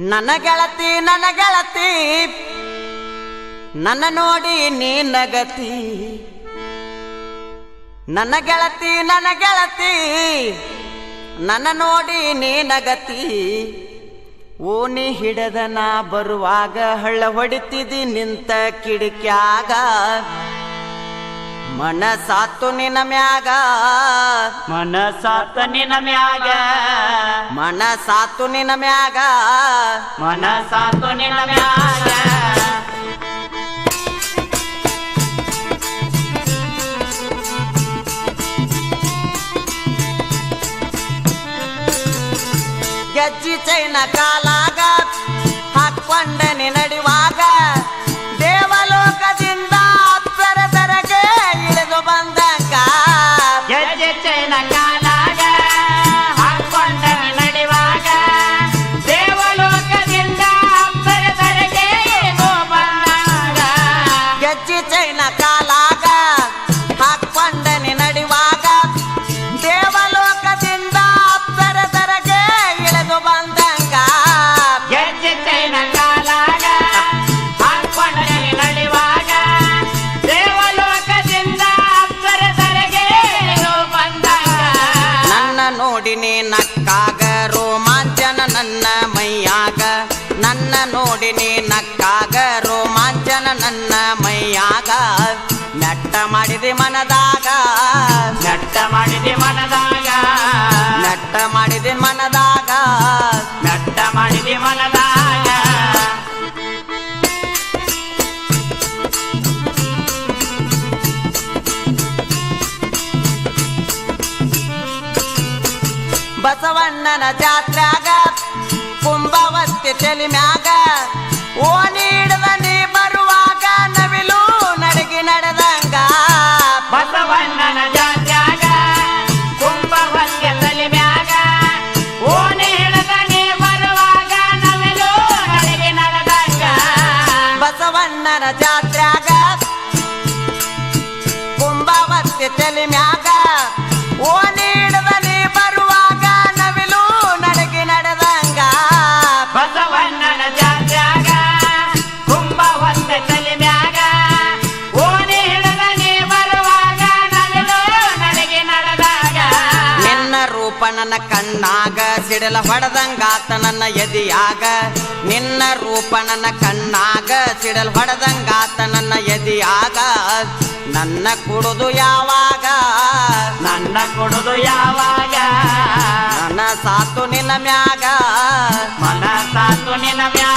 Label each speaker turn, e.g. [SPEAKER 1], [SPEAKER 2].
[SPEAKER 1] ನನ್ನ ಗೆಳತಿ ನನ್ನ ಗೆಳತಿ, ನನ್ನ ನೋಡಿ ನೀ ನಗತಿ. ನನ್ನ ಗೆಳತಿ ನನ್ನ ಗೆಳತಿ, ನನ್ನ ನೋಡಿ ನೀ ನಗತಿ. ಓನಿ ಹಿಡದ ನಾ ಬರುವಾಗ ಹಳ್ಳ ಹೊಡಿತಿದಿ ನಿಂತ ಕಿಡಿಕ್ಯಾಗ. ಮನಸಾತು ನಿನ ಮ್ಯಾಗ.
[SPEAKER 2] ಮನಸಾತು ನಿನ ಮ್ಯಾಗ.
[SPEAKER 1] ಮನಸಾತು ನಿನ ಮ್ಯಾಗ.
[SPEAKER 2] ಮನಸಾತು ನಿನ ಮ್ಯಾಗ.
[SPEAKER 1] ಗೆಜ್ಜಿ ಚೈನ ಕಾಲಾಗ ಹಾಕೊಂಡ ನಡಿವಾಗ
[SPEAKER 2] ಗೆಜ್ಜಿ ಚೈನ ಕಾಲಾಗ ಹಾಕೊಂಡನೆ ನಡಿವಾಗ. ದೇವಲೋಕದಿಂದ ಅಪ್ಸರದರಗೆ ಇಳಿದು ಬಂದಂಗ.
[SPEAKER 1] ಗೆಜ್ಜೆ ಚೈನ ಕಾಲಾಗ ಹಾಕೊಂಡನೆ ನಡಿವಾಗ. ದೇವಲೋಕದಿಂದ ಅಪ್ಸರಸರಗೆ ಇಳಿದು ಬಂದಂಗ ನನ್ನ ನೋಡಿ ನೀ ನಕ್ಕಾಗ ಮಾಡಿದೆ ಮನದಾಗ.
[SPEAKER 2] ನಟ್ಟ ಮಾಡಿದೆ ಮನದಾಗ.
[SPEAKER 1] ನಟ್ಟ ಮಾಡಿದೆ ಮನದಾಗ.
[SPEAKER 2] ನಟ್ಟ ಮಾಡಿದೆ ಮನದಾಗ.
[SPEAKER 1] ಬಸವಣ್ಣನ ಜಾತ್ರಾಗ ಕುಂಭವತ್ತಿ ತಲಿ ಮ್ಯಾಗ
[SPEAKER 2] ಬಸವಣ್ಣನ
[SPEAKER 1] ಜಾತ್ರ್ಯಾಗ ಕುಂಭವತ್ತಿ ತಲೆ ಮ್ಯಾಗ ಓ ನೀಡದ ನನ್ನ ಕಣ್ಣಾಗ ಸಿಡಲ ಹೊಡೆದಂಗಾತ ನನ್ನ ಎದಿಯಾಗ. ನಿನ್ನ ರೂಪ ನನ್ನ ಕಣ್ಣಾಗ ಸಿಡಲ್ ಹೊಡೆದಂಗಾತ ನನ್ನ ಎದಿಯಾಗ. ನನ್ನ ಕುಡುದು ಯಾವಾಗ?
[SPEAKER 2] ನನ್ನ ಕೊಡುದು ಯಾವಾಗ?
[SPEAKER 1] ನನ್ನ ಸಾತು ನಿನ್ನ ಮ್ಯಾಗ.
[SPEAKER 2] ಮನಸಾತು ನಿನ್ನ ಮ್ಯಾಗ.